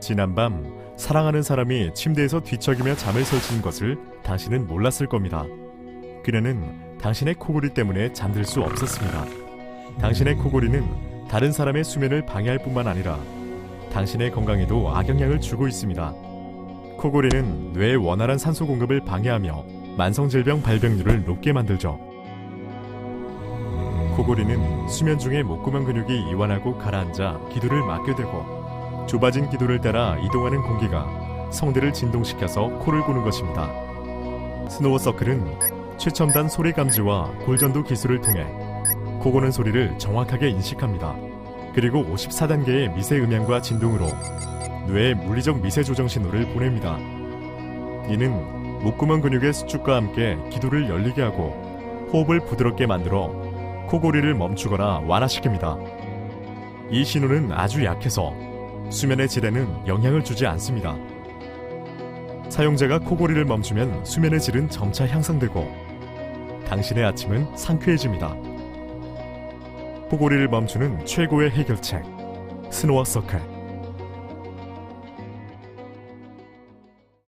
지난밤 사랑하는 사람이 침대에서 뒤척이며 잠을 설치는 것을 당신은 몰랐을 겁니다. 그녀는 당신의 코골이 때문에 잠들 수 없었습니다. 당신의 코골이는 다른 사람의 수면을 방해할 뿐만 아니라 당신의 건강에도 악영향을 주고 있습니다. 코골이는 뇌의 원활한 산소 공급을 방해하며 만성질병 발병률을 높게 만들죠. 코골이는 수면 중에 목구멍 근육이 이완하고 가라앉아 기도를 막게 되고 좁아진 기도를 따라 이동하는 공기가 성대를 진동시켜서 코를 고는 것입니다. 스노우 서클은 최첨단 소리 감지와 골전도 기술을 통해 코 고는 소리를 정확하게 인식합니다. 그리고 54단계의 미세 음향과 진동으로 뇌에 물리적 미세 조정 신호를 보냅니다. 이는 목구멍 근육의 수축과 함께 기도를 열리게 하고 호흡을 부드럽게 만들어 코골이를 멈추거나 완화시킵니다. 이 신호는 아주 약해서 수면의 질에는 영향을 주지 않습니다. 사용자가 코골이를 멈추면 수면의 질은 점차 향상되고 당신의 아침은 상쾌해집니다. 코골이를 멈추는 최고의 해결책 스노어 서클